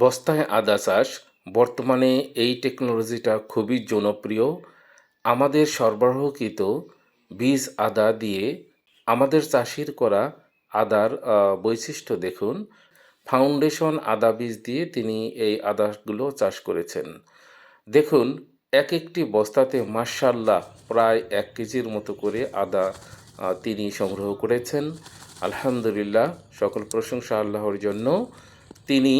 বস্তায় আদা চাষ, বর্তমানে এই টেকনোলজিটা খুবই জনপ্রিয়। আমাদের সরবরাহকৃত বীজ আদা দিয়ে আমাদের চাষির করা আদার বৈশিষ্ট্য দেখুন। ফাউন্ডেশন আদা বীজ দিয়ে তিনি এই আদাগুলো চাষ করেছেন। দেখুন এক একটি বস্তাতে মার্শাল্লাহ প্রায় এক কেজির মতো করে আদা তিনি সংগ্রহ করেছেন। আলহামদুলিল্লাহ, সকল প্রশংসা আল্লাহর জন্য। তিনি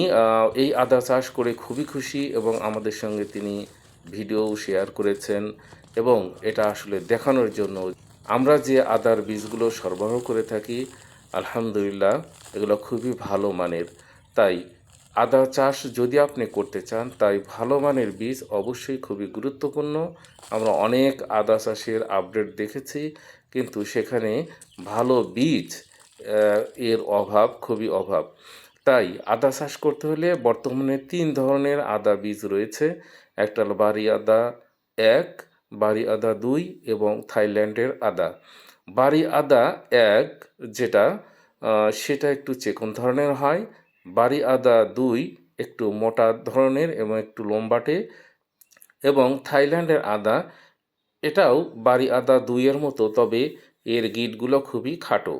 এই আদা চাষ করে খুবই খুশি এবং আমাদের সঙ্গে তিনি ভিডিও শেয়ার করেছেন এবং এটা আসলে দেখানোর জন্য। আমরা যে আদার বীজগুলো সরবরাহ করে থাকি, আলহামদুলিল্লাহ, এগুলো খুবই ভালো মানের। তাই আদা চাষ যদি আপনি করতে চান, তাই ভালো মানের বীজ অবশ্যই খুবই গুরুত্বপূর্ণ। আমরা অনেক আদা চাষের আপডেট দেখেছি, কিন্তু সেখানে ভালো বীজ এর অভাব, খুবই অভাব। আদা চাষ করতে হলে বর্তমানে তিন ধরনের আদা বীজ রয়েছে। একটা হলো বাড়ি আদা এক বাড়ি আদা দুই এবং থাইল্যান্ডের আদা। বাড়ি আদা এক যেটা সেটা একটু চেকন ধরনের হয়। বাড়ি আদা দুই একটু মোটা ধরনের এবং একটু লম্বাটে। এবং থাইল্যান্ডের আদা, এটাও বাড়ি আদা দুইয়ের মতো, তবে এর গিটগুলো খুবই খাটো।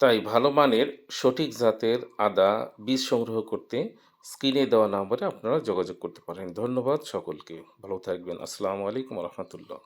তাই ভালো মানের সঠিক জাতের আদা বীজ সংগ্রহ করতে স্ক্রিনে দেওয়া নাম্বারে আপনারা যোগাযোগ করতে পারেন। ধন্যবাদ সকলকে। ভালো থাকবেন। আসসালামু আলাইকুম রহমতুল্লাহ।